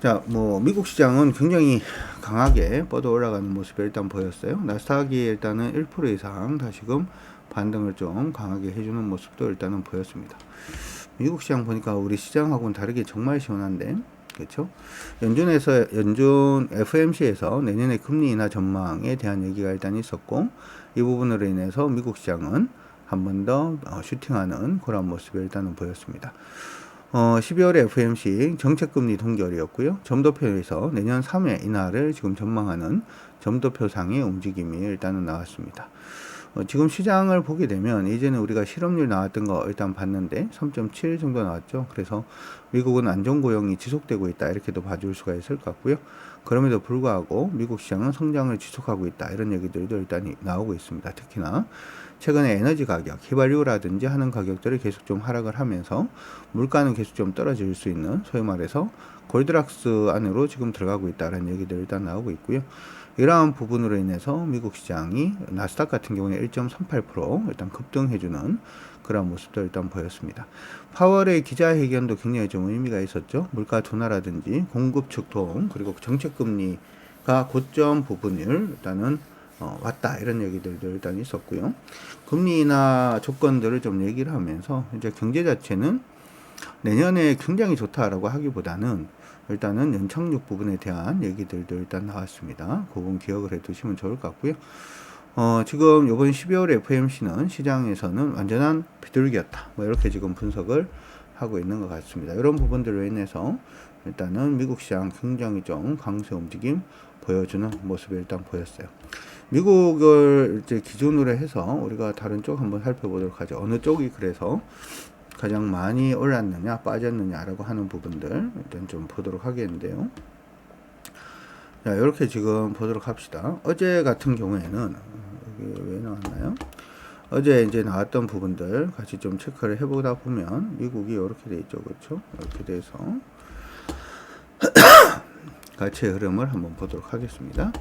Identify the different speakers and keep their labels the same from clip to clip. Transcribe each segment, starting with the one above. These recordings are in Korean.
Speaker 1: 자, 뭐 미국 시장은 굉장히 강하게 뻗어 올라가는 모습이 일단 보였어요. 나스닥이 일단은 1% 이상 다시금 반등을 좀 강하게 해주는 모습도 일단은 보였습니다. 미국 시장 보니까 우리 시장하고는 다르게 정말 시원한데, 그렇죠? 연준에서 연준 FMC에서 내년의 금리 인하 전망에 대한 얘기가 일단 있었고, 이 부분으로 인해서 미국 시장은 한 번더 어, 슈팅하는 그런 모습이 일단은 보였습니다. 어, 12월에 FMC 정책금리 동결이었고요. 점도표에서 내년 3회 인하를 지금 전망하는 점도표상의 움직임이 일단은 나왔습니다. 어, 지금 시장을 보게 되면 이제는 우리가 실업률 나왔던 거 일단 봤는데 3.7 정도 나왔죠. 그래서 미국은 안정고용이 지속되고 있다 이렇게도 봐줄 수가 있을 것 같고요. 그럼에도 불구하고 미국 시장은 성장을 지속하고 있다 이런 얘기들도 일단 나오고 있습니다. 특히나 최근에 에너지 가격, 휘발유라든지 하는 가격들이 계속 좀 하락을 하면서 물가는 계속 좀 떨어질 수 있는 소위 말해서 골드락스 안으로 지금 들어가고 있다는 얘기들 일단 나오고 있고요. 이러한 부분으로 인해서 미국 시장이 나스닥 같은 경우에 1.38% 일단 급등해주는 그런 모습도 일단 보였습니다. 파월의 기자회견도 굉장히 좀 의미가 있었죠. 물가 둔화라든지 공급 축통 그리고 정책금리가 고점 부분을 일단은 어, 왔다 이런 얘기들도 일단 있었고요. 금리나 조건들을 좀 얘기를 하면서 이제 경제 자체는 내년에 굉장히 좋다라고 하기보다는 일단은 연착륙 부분에 대한 얘기들도 일단 나왔습니다. 그건 기억을 해 두시면 좋을 것 같고요. 어, 지금 이번 12월 FMC는 시장에서는 완전한 비둘기였다. 뭐 이렇게 지금 분석을 하고 있는 것 같습니다. 이런 부분들로 인해서 일단은 미국 시장 굉장히 좀 강세 움직임 보여주는 모습이 일단 보였어요. 미국을 이제 기준으로 해서 우리가 다른 쪽 한번 살펴보도록 하죠. 어느 쪽이 그래서 가장 많이 올랐느냐 빠졌느냐라고 하는 부분들 일단 좀 보도록 하겠는데요. 자 이렇게 지금 보도록 합시다. 어제 같은 경우에는 여기 왜 나왔나요? 어제 이제 나왔던 부분들 같이 좀 체크를 해보다 보면 미국이 이렇게 돼 있죠, 그렇죠? 이렇게 돼서 가치의 흐름을 한번 보도록 하겠습니다.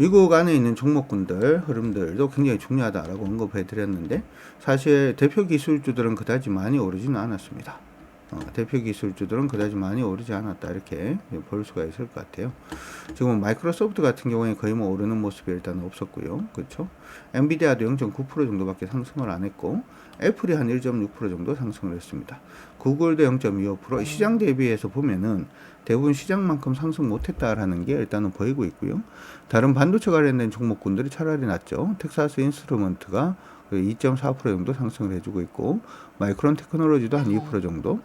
Speaker 1: 미국 안에 있는 종목군들 흐름들도 굉장히 중요하다라고 언급해 드렸는데 사실 대표 기술주들은 그다지 많이 오르지는 않았습니다. 어, 대표 기술주들은 그다지 많이 오르지 않았다 이렇게 볼 수가 있을 것 같아요. 지금 마이크로소프트 같은 경우에 거의 뭐 오르는 모습이 일단 없었고요, 그렇죠? 엔비디아도 0.9% 정도밖에 상승을 안 했고 애플이 한 1.6% 정도 상승을 했습니다. 구글도 0.25% 시장 대비해서 보면은 대부분 시장만큼 상승 못했다라는 게 일단은 보이고 있고요. 다른 반도체 관련된 종목군들이 차라리 낫죠. 텍사스 인스트루먼트가 2.4% 정도 상승을 해주고 있고 마이크론 테크놀로지도 한 2% 정도.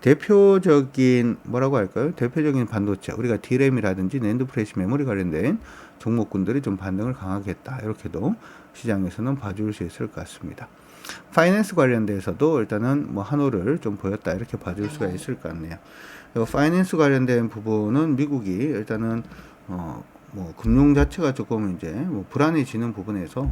Speaker 1: 대표적인 뭐라고 할까요? 대표적인 반도체 우리가 디램이라든지 낸드 프레시 메모리 관련된 종목군들이 좀 반등을 강하게 했다. 이렇게도 시장에서는 봐줄 수 있을 것 같습니다. 파이낸스 관련돼서도 일단은 뭐 한호를 좀 보였다. 이렇게 봐줄 수가 있을 것 같네요. 파이낸스 관련된 부분은 미국이 일단은 어, 뭐 금융 자체가 조금 이제 뭐 불안해지는 부분에서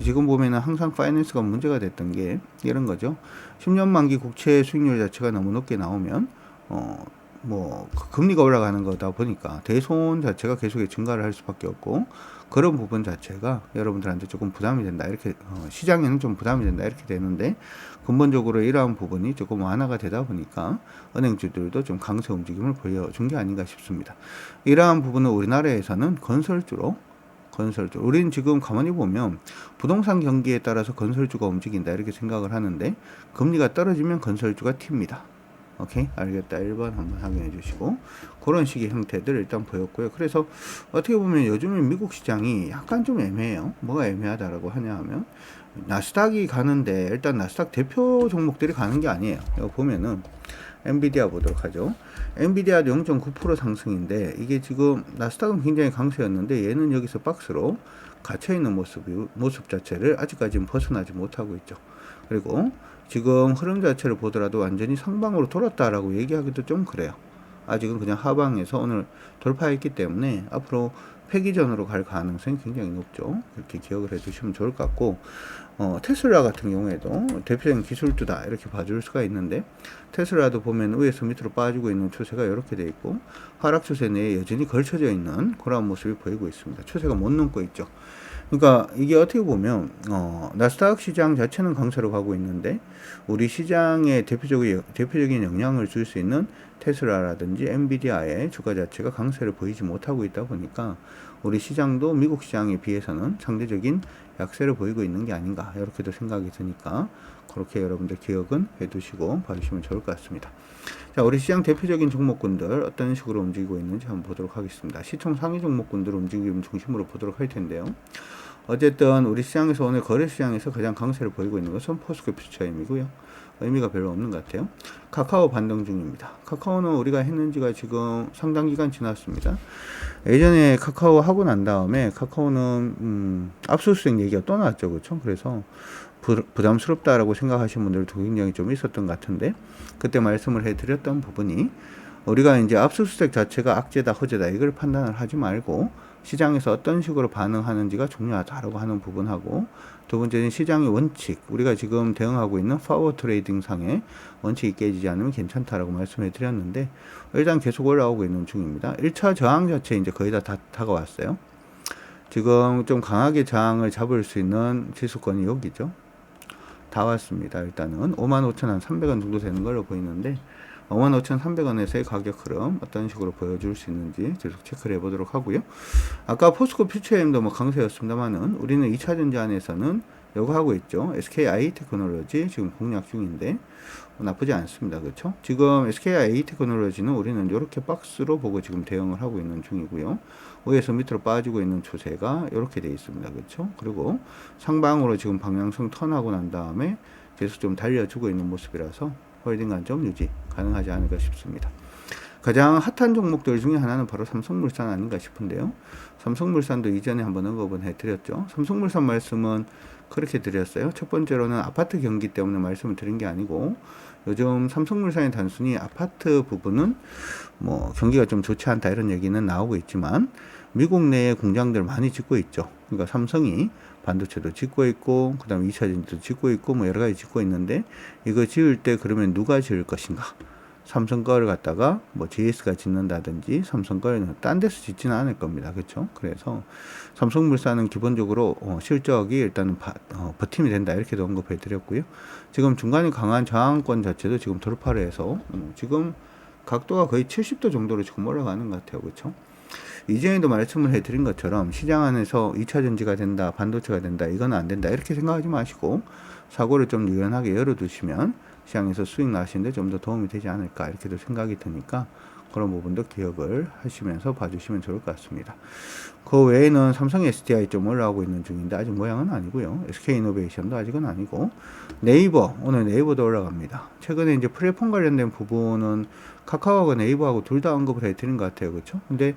Speaker 1: 지금 보면은 항상 파이낸스가 문제가 됐던 게 이런 거죠. 10년 만기 국채 수익률 자체가 너무 높게 나오면 어 뭐 금리가 올라가는 거다 보니까 대손 자체가 계속 증가를 할 수밖에 없고 그런 부분 자체가 여러분들한테 조금 부담이 된다 이렇게 어, 시장에는 좀 부담이 된다 이렇게 되는데 근본적으로 이러한 부분이 조금 완화가 되다 보니까 은행주들도 좀 강세 움직임을 보여준 게 아닌가 싶습니다. 이러한 부분은 우리나라에서는 건설주로 건설주. 우리는 지금 가만히 보면 부동산 경기에 따라서 건설주가 움직인다 이렇게 생각을 하는데 금리가 떨어지면 건설주가 튑니다. 오케이 알겠다. 1번 한번 확인해 주시고. 그런 식의 형태들 일단 보였고요. 그래서 어떻게 보면 요즘에 미국 시장이 약간 좀 애매해요. 뭐가 애매하다라고 하냐 하면 나스닥이 가는데 일단 나스닥 대표 종목들이 가는 게 아니에요. 여기 보면은 엔비디아 보도록 하죠. 엔비디아도 0.9% 상승인데 이게 지금 나스닥은 굉장히 강세였는데 얘는 여기서 박스로 갇혀 있는 모습 모습 자체를 아직까지는 벗어나지 못하고 있죠. 그리고 지금 흐름 자체를 보더라도 완전히 상방으로 돌았다라고 얘기하기도 좀 그래요. 아직은 그냥 하방에서 오늘 돌파했기 때문에 앞으로 폐기전으로 갈 가능성이 굉장히 높죠. 이렇게 기억을 해두시면 좋을 것 같고, 어, 테슬라 같은 경우에도 대표적인 기술주다 이렇게 봐줄 수가 있는데, 테슬라도 보면 위에서 밑으로 빠지고 있는 추세가 이렇게 돼 있고, 하락 추세 내에 여전히 걸쳐져 있는 그런 모습이 보이고 있습니다. 추세가 못 넘고 있죠. 그러니까 이게 어떻게 보면 어, 나스닥 시장 자체는 강세로 가고 있는데 우리 시장에 대표적인 대표적인 영향을 줄 수 있는 테슬라라든지 엔비디아의 주가 자체가 강세를 보이지 못하고 있다 보니까 우리 시장도 미국 시장에 비해서는 상대적인 약세를 보이고 있는 게 아닌가 이렇게도 생각이 드니까 그렇게 여러분들 기억은 해두시고 봐주시면 좋을 것 같습니다. 자, 우리 시장 대표적인 종목군들 어떤 식으로 움직이고 있는지 한번 보도록 하겠습니다. 시총 상위 종목군들 움직임 중심으로 보도록 할 텐데요. 어쨌든 우리 시장에서 오늘 거래 시장에서 가장 강세를 보이고 있는 것은 포스코 퓨처임이고요. 의미가 별로 없는 것 같아요. 카카오 반등 중입니다. 카카오는 우리가 했는지가 지금 상당 기간 지났습니다. 예전에 카카오 하고 난 다음에 카카오는 음, 압수수색 얘기가 또 나왔죠, 그렇죠? 그래서 부, 부담스럽다라고 생각하시는 분들도 굉장히 좀 있었던 것 같은데 그때 말씀을 해드렸던 부분이 우리가 이제 압수수색 자체가 악재다 허재다 이걸 판단을 하지 말고 시장에서 어떤 식으로 반응하는지가 중요하다라고 하는 부분하고 두 번째는 시장의 원칙 우리가 지금 대응하고 있는 파워 트레이딩 상의 원칙이 깨지지 않으면 괜찮다라고 말씀해 드렸는데 일단 계속 올라오고 있는 중입니다. 1차 저항 자체 이제 거의 다, 다 다가왔어요. 지금 좀 강하게 저항을 잡을 수 있는 지수권이 여기죠. 다 왔습니다. 일단은 55,300원 정도 되는 걸로 보이는데 55,300원에서의 가격 흐름 어떤 식으로 보여줄 수 있는지 계속 체크를 해보도록 하고요. 아까 포스코 퓨처엠도 뭐 강세였습니다만은 우리는 2차 전지 안에서는 요거 하고 있죠. SKI 테크놀로지 지금 공략 중인데 뭐 나쁘지 않습니다. 그렇죠? 지금 SKI 테크놀로지는 우리는 이렇게 박스로 보고 지금 대응을 하고 있는 중이고요. 위에서 밑으로 빠지고 있는 추세가 이렇게 되어 있습니다. 그렇죠? 그리고 상방으로 지금 방향성 턴하고 난 다음에 계속 좀 달려주고 있는 모습이라서 홀딩 관점 유지 가능하지 않을까 싶습니다. 가장 핫한 종목들 중에 하나는 바로 삼성물산 아닌가 싶은데요. 삼성물산도 이전에 한번 언급은 해드렸죠. 삼성물산 말씀은 그렇게 드렸어요. 첫 번째로는 아파트 경기 때문에 말씀을 드린 게 아니고 요즘 삼성물산이 단순히 아파트 부분은 뭐 경기가 좀 좋지 않다 이런 얘기는 나오고 있지만 미국 내에 공장들 많이 짓고 있죠. 그러니까 삼성이 반도체도 짓고 있고 그다음에 2차 전지도 짓고 있고 뭐 여러 가지 짓고 있는데 이거 지을 때 그러면 누가 지을 것인가? 삼성 거를 갖다가 뭐 GS가 짓는다든지 삼성 거는 딴 데서 짓지는 않을 겁니다. 그렇죠? 그래서 삼성물산은 기본적으로 어, 실적이 일단은 바, 어, 버팀이 된다 이렇게도 언급해 드렸고요. 지금 중간에 강한 저항권 자체도 지금 돌파를 해서 음, 지금 각도가 거의 70도 정도로 지금 올라가는 것 같아요. 그렇죠? 이전에도 말씀을 해드린 것처럼 시장 안에서 2차 전지가 된다, 반도체가 된다, 이건 안 된다 이렇게 생각하지 마시고 사고를 좀 유연하게 열어두시면 시장에서 수익 나시는데 좀 더 도움이 되지 않을까 이렇게도 생각이 드니까 그런 부분도 기억을 하시면서 봐주시면 좋을 것 같습니다. 그 외에는 삼성 SDI 좀 올라오고 있는 중인데 아직 모양은 아니고요. SK이노베이션도 아직은 아니고 네이버 오늘 네이버도 올라갑니다. 최근에 이제 플랫폼 관련된 부분은 카카오하고 네이버하고 둘 다 언급을 해드린 것 같아요. 그렇죠? 근데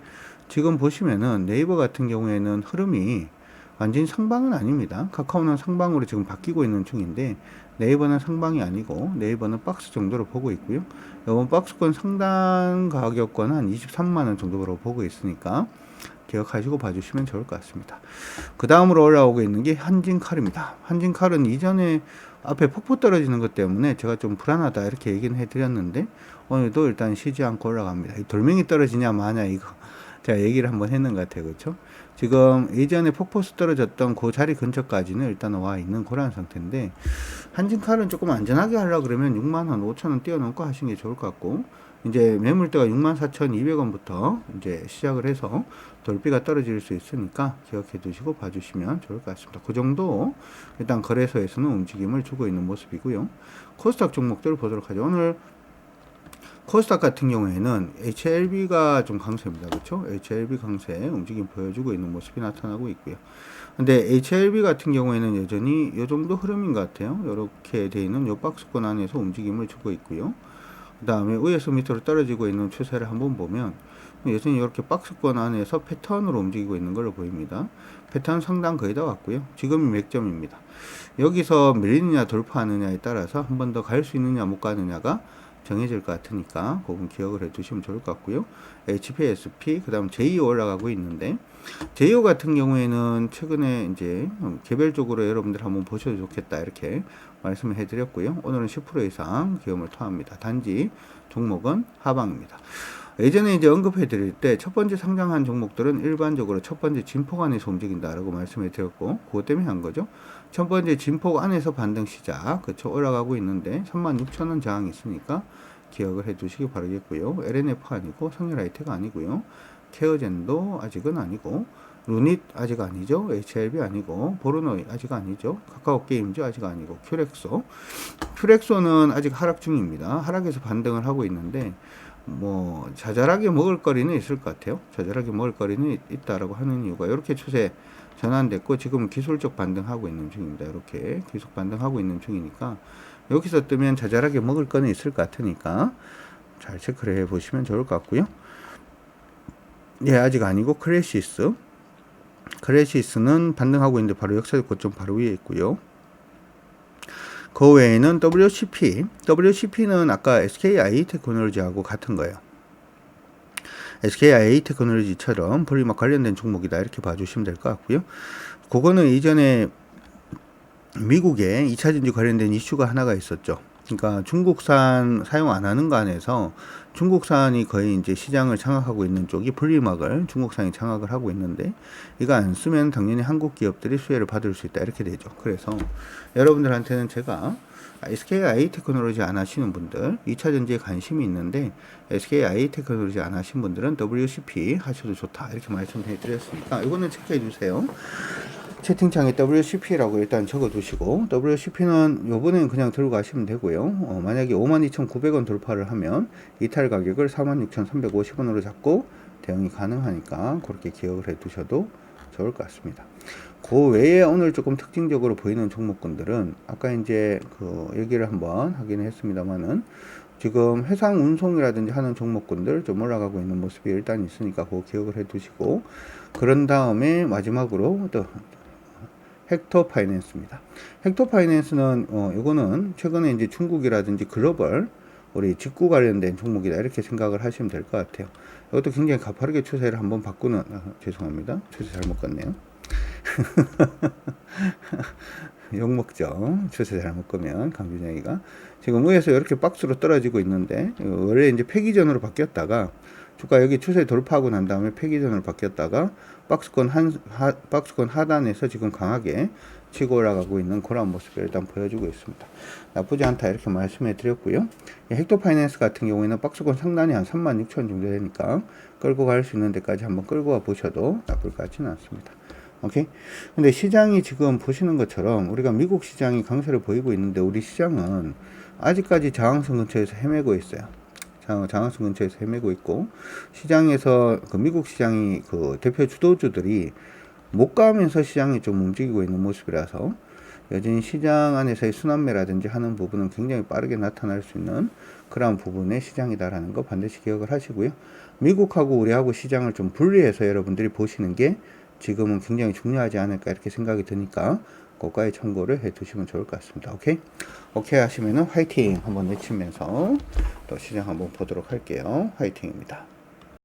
Speaker 1: 지금 보시면은 네이버 같은 경우에는 흐름이 완전히 상방은 아닙니다. 카카오는 상방으로 지금 바뀌고 있는 중인데 네이버는 상방이 아니고 네이버는 박스 정도로 보고 있고요. 이번 박스권 상단 가격권 한 23만 원 정도로 보고 있으니까 기억하시고 봐주시면 좋을 것 같습니다. 그 다음으로 올라오고 있는 게 한진칼입니다. 한진칼은 이전에 앞에 폭포 떨어지는 것 때문에 제가 좀 불안하다 이렇게 얘기는 해드렸는데 오늘도 일단 쉬지 않고 올라갑니다. 돌멩이 떨어지냐 마냐 이거 제가 얘기를 한번 했는 것 같아요. 그렇죠? 지금 예전에 폭포수 떨어졌던 그 자리 근처까지는 일단 와 있는 그런 상태인데 한진칼은 조금 안전하게 하려고 그러면 6만 원, 5천 원 뛰어넘고 하시는 게 좋을 것 같고 이제 매물대가 6만 4,200원부터 이제 시작을 해서 돌비가 떨어질 수 있으니까 기억해 두시고 봐주시면 좋을 것 같습니다. 그 정도 일단 거래소에서는 움직임을 주고 있는 모습이고요. 코스닥 종목들을 보도록 하죠. 오늘 코스닥 같은 경우에는 HLB가 좀 강세입니다. 그렇죠? HLB 강세 움직임 보여주고 있는 모습이 나타나고 있고요. 근데 HLB 같은 경우에는 여전히 이 정도 흐름인 것 같아요. 이렇게 돼 있는 이 박스권 안에서 움직임을 주고 있고요. 그 다음에 위에서 밑으로 떨어지고 있는 추세를 한번 보면 여전히 이렇게 박스권 안에서 패턴으로 움직이고 있는 걸로 보입니다. 패턴 상당 거의 다 왔고요. 지금이 맥점입니다. 여기서 밀리느냐 돌파하느냐에 따라서 한 번 더 갈 수 있느냐 못 가느냐가 정해질 것 같으니까 그건 기억을 해 두시면 좋을 것 같고요. HPSP 그다음 JO 올라가고 있는데 JO 같은 경우에는 최근에 이제 개별적으로 여러분들 한번 보셔도 좋겠다 이렇게 말씀을 해드렸고요. 오늘은 10% 이상 기업을 토합니다. 단지 종목은 하방입니다. 예전에 이제 언급해 드릴 때 첫 번째 상장한 종목들은 일반적으로 첫 번째 진폭 안에서 움직인다라고 말씀해 드렸고 그것 때문에 한 거죠. 첫 번째 진폭 안에서 반등 시작 그쵸 올라가고 있는데 36,000원 저항이 있으니까 기억을 해 두시기 바라겠고요. LNF 아니고 성렬아이테가 아니고요. 케어젠도 아직은 아니고 루닛 아직 아니죠. HLB 아니고 보르노이 아직 아니죠. 카카오 게임즈 아직 아니고 큐렉소 큐렉소는 아직 하락 중입니다. 하락에서 반등을 하고 있는데 뭐 자잘하게 먹을 거리는 있을 것 같아요. 자잘하게 먹을 거리는 있- 있다라고 하는 이유가 이렇게 추세 전환됐고 지금 기술적 반등하고 있는 중입니다. 이렇게 계속 반등하고 있는 중이니까 여기서 뜨면 자잘하게 먹을 거는 있을 것 같으니까 잘 체크를 해 보시면 좋을 것 같고요. 예, 아직 아니고 크레시스. 크레시스는 반등하고 있는데 바로 역사적 고점 바로 위에 있고요. 그 외에는 WCP. WCP는 아까 SKI 테크놀로지하고 같은 거예요. SKI 테크놀로지처럼 분리막 관련된 종목이다 이렇게 봐주시면 될 것 같고요. 그거는 이전에 미국에 2차 전지 관련된 이슈가 하나가 있었죠. 그러니까 중국산 사용 안 하는 거 안에서 중국산이 거의 이제 시장을 장악하고 있는 쪽이 분리막을 중국산이 장악을 하고 있는데 이거 안 쓰면 당연히 한국 기업들이 수혜를 받을 수 있다 이렇게 되죠. 그래서 여러분들한테는 제가 SKI 테크놀로지 안 하시는 분들, 2차 전지에 관심이 있는데 SKI 테크놀로지 안 하신 분들은 WCP 하셔도 좋다 이렇게 말씀해 드렸으니까 이거는 체크해 주세요. 채팅창에 WCP라고 일단 적어 두시고 WCP는 요번엔 그냥 들고 가시면 되고요. 어, 만약에 52,900원 돌파를 하면 이탈 가격을 46,350원으로 잡고 대응이 가능하니까 그렇게 기억을 해 두셔도 좋을 것 같습니다. 그 외에 오늘 조금 특징적으로 보이는 종목군들은 아까 이제 그 얘기를 한번 하긴 했습니다만은 지금 해상 운송이라든지 하는 종목군들 좀 올라가고 있는 모습이 일단 있으니까 그거 기억을 해 두시고 그런 다음에 마지막으로 또 헥토 파이낸스입니다. 헥토 파이낸스는 어 이거는 최근에 이제 중국이라든지 글로벌 우리 직구 관련된 종목이다 이렇게 생각을 하시면 될 것 같아요. 이것도 굉장히 가파르게 추세를 한번 바꾸는 아, 죄송합니다. 추세 잘못 갔네요. 욕 먹죠. 추세 잘못 끄면 강준영이가 지금 위에서 이렇게 박스로 떨어지고 있는데 어, 원래 이제 폐기전으로 바뀌었다가 주가 여기 추세 돌파하고 난 다음에 폐기전으로 바뀌었다가 박스권 한 하, 박스권 하단에서 지금 강하게 치고 올라가고 있는 그런 모습을 일단 보여주고 있습니다. 나쁘지 않다 이렇게 말씀해 드렸고요. 이 헥토 파이낸스 같은 경우에는 박스권 상단이 한 36,000 정도 되니까 끌고 갈 수 있는 데까지 한번 끌고 와 보셔도 나쁠 것 같지는 않습니다. 오케이. 근데 시장이 지금 보시는 것처럼 우리가 미국 시장이 강세를 보이고 있는데 우리 시장은 아직까지 저항선 근처에서 헤매고 있어요. 장- 장항선 근처에서 헤매고 있고 시장에서 그 미국 시장이 그 대표 주도주들이 못 가면서 시장이 좀 움직이고 있는 모습이라서 여전히 시장 안에서의 순환매라든지 하는 부분은 굉장히 빠르게 나타날 수 있는 그러한 부분의 시장이다라는 거 반드시 기억을 하시고요. 미국하고 우리하고 시장을 좀 분리해서 여러분들이 보시는 게 지금은 굉장히 중요하지 않을까 이렇게 생각이 드니까 고가에 참고를 해 두시면 좋을 것 같습니다. 오케이? 오케이 하시면은 화이팅 한번 외치면서 또 시장 한번 보도록 할게요. 화이팅입니다.